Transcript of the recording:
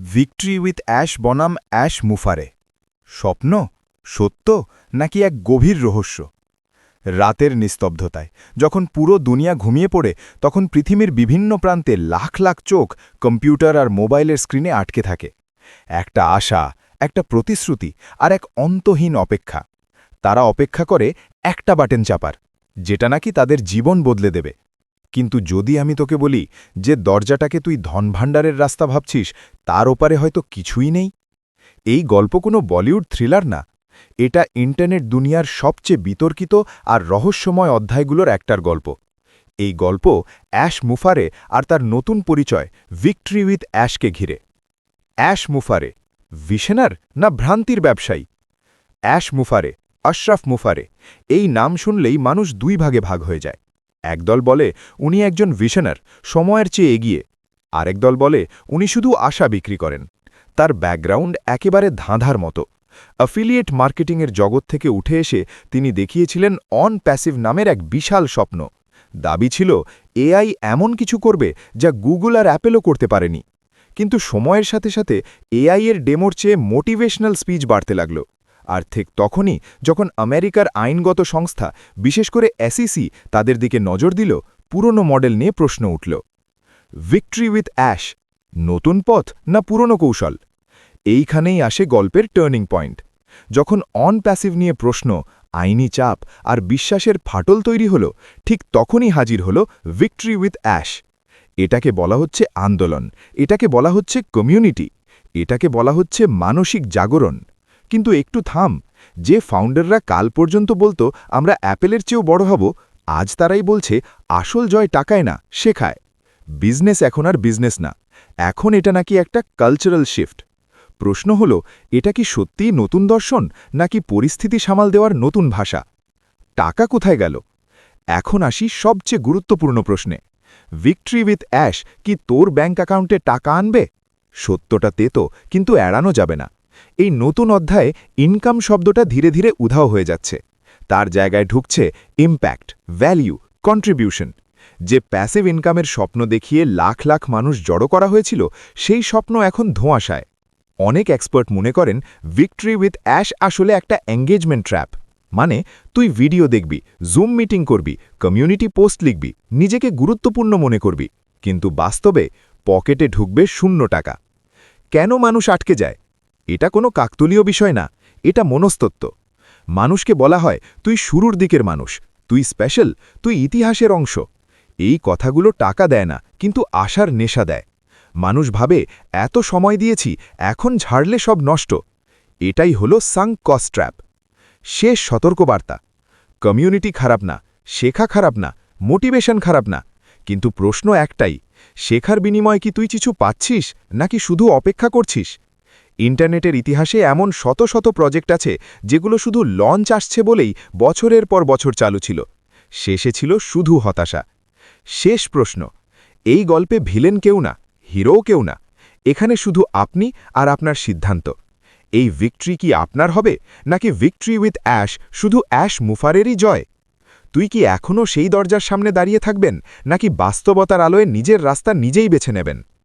Victory with Ash বনাম Ash মুফারে স্বপ্ন, সত্য নাকি এক গভীর রহস্য? রাতের নিস্তব্ধতায়, যখন পুরো দুনিয়া ঘুমিয়ে পড়ে, তখন পৃথিবীর বিভিন্ন প্রান্তে লাখ লাখ চোখ কম্পিউটার আর মোবাইলের স্ক্রিনে আটকে থাকে। একটা আশা, একটা প্রতিশ্রুতি আর এক অন্তহীন অপেক্ষা। তারা অপেক্ষা করে একটা বাটন চাপার, যেটা নাকি তাদের জীবন বদলে দেবে। কিন্তু যদি আমি তোকে বলি যে দরজাটাকে তুই ধনভাণ্ডারের রাস্তা ভাবছিস, তার ওপারে হয়তো কিছুই নেই। এই গল্প কোনো বলিউড থ্রিলার না। এটা ইন্টারনেট দুনিয়ার সবচেয়ে বিতর্কিত আর রহস্যময় অধ্যায়গুলোর একটার গল্প। এই গল্প অ্যাশ মুফারে আর তার নতুন পরিচয় ভিক্টরি উইথ অ্যাশকে ঘিরে। অ্যাশ মুফারে, ভিশনার না ভ্রান্তির ব্যবসায়ী? অ্যাশ মুফারে, আশরাফ মুফারে, এই নাম শুনলেই মানুষ দুই ভাগে ভাগ হয়ে যায়। একদল বলে, উনি একজন ভিশনার সময়ের চেয়ে এগিয়ে। আরেক দল বলে, উনি শুধু আশা বিক্রি করেন। তার ব্যাকগ্রাউন্ড একেবারে ধাঁধার মতো। অ্যাফিলিয়েট মার্কেটিংয়ের জগৎ থেকে উঠে এসে তিনি দেখিয়েছিলেন অন প্যাসিভ নামের এক বিশাল স্বপ্ন। দাবি ছিল এআই এমন কিছু করবে যা গুগল আর অ্যাপেলও করতে পারেনি। কিন্তু সময়ের সাথে সাথে এআই এর ডেমোর চেয়ে মোটিভেশনাল স্পিচ বাড়তে লাগল। আর ঠিক তখনই যখন আমেরিকার আইনগত সংস্থা, বিশেষ করে এসইসি তাদের দিকে নজর দিল, পুরনো মডেল নিয়ে প্রশ্ন উঠল। ভিক্টরি উইথ অ্যাশ নতুন পথ না পুরনো কৌশল? এইখানেই আসে গল্পের টার্নিং পয়েন্ট যখন অন প্যাসিভ নিয়ে প্রশ্ন, আইনি চাপ আর বিশ্বাসের ফাটল তৈরি হল, ঠিক তখনই হাজির হল ভিক্টরি উইথ অ্যাশ এটাকে বলা হচ্ছে আন্দোলন, এটাকে বলা হচ্ছে কমিউনিটি এটাকে বলা হচ্ছে মানসিক জাগরণ। কিন্তু একটু থাম। যে ফাউন্ডাররা কাল পর্যন্ত বলতো, আমরা অ্যাপেলের চেয়েও বড় হব, আজ তারাই বলছে, আসল জয় টাকায় না, শেখায়। বিজনেস এখন আর বিজনেস না। এখন এটা নাকি একটা কালচারাল শিফট। প্রশ্ন হল, এটা কি সত্যিই নতুন দর্শন, নাকি পরিস্থিতি সামাল দেওয়ার নতুন ভাষা? টাকা কোথায় গেল? এখন আসি সবচেয়ে গুরুত্বপূর্ণ প্রশ্নে। ভিক্টরি উইথ অ্যাশ কি তোর ব্যাঙ্ক অ্যাকাউন্টে টাকা আনবে? সত্যটা তেতো, কিন্তু এড়ানো যাবে না। এই নতুন অধ্যায়ে ইনকাম শব্দটা ধীরে ধীরে উধাও হয়ে যাচ্ছে। তার জায়গায় ঢুকছে ইম্প্যাক্ট ভ্যালিউ কন্ট্রিবিউশন যে প্যাসিভ ইনকামের স্বপ্ন দেখিয়ে লাখ লাখ মানুষ জড়ো করা হয়েছিল, সেই স্বপ্ন এখন ধোঁয়াশায়। অনেক এক্সপার্ট মনে করেন ভিক্টরি উইথ অ্যাশ আসলে একটা এঙ্গেজমেন্ট ট্র্যাপ মানে তুই ভিডিও দেখবি জুম মিটিং করবি কমিউনিটি পোস্ট লিখবি, নিজেকে গুরুত্বপূর্ণ মনে করবি। কিন্তু বাস্তবে পকেটে ঢুকবে শূন্য টাকা। কেন মানুষ আটকে যায়? এটা কোনো কাকতলীয় বিষয় না, এটা মনস্তত্ত্ব। মানুষকে বলা হয়, তুই শুরুর দিকের মানুষ, তুই স্পেশাল তুই ইতিহাসের অংশ। এই কথাগুলো টাকা দেয় না, কিন্তু আশার নেশা দেয়। মানুষ ভাবে, এত সময় দিয়েছি, এখন ঝাড়লে সব নষ্ট। এটাই হলো সাং কস্ট্র্যাপ শেষ সতর্কবার্তা। কমিউনিটি খারাপ না, শেখা খারাপ না মোটিভেশন খারাপ না। কিন্তু প্রশ্ন একটাই, শেখার বিনিময়ে কি তুই কিছু পাচ্ছিস, নাকি শুধু অপেক্ষা করছিস? ইন্টারনেটের ইতিহাসে এমন শত শত প্রজেক্ট আছে যেগুলো শুধু লঞ্চ আসছে বলেই বছরের পর বছর চালু ছিল। শেষে ছিল শুধু হতাশা। শেষ প্রশ্ন, এই গল্পে ভিলেন কেউ না, হিরোও কেউ না, এখানে শুধু আপনি আর আপনার সিদ্ধান্ত। এই ভিক্টরি কি আপনার হবে, নাকি ভিক্টরি উইথ অ্যাশ শুধু অ্যাশ মুফারেরই জয়? তুই কি এখনও সেই দরজার সামনে দাঁড়িয়ে থাকবেন, নাকি বাস্তবতার আলোয় নিজের রাস্তা নিজেই বেছে নেবেন?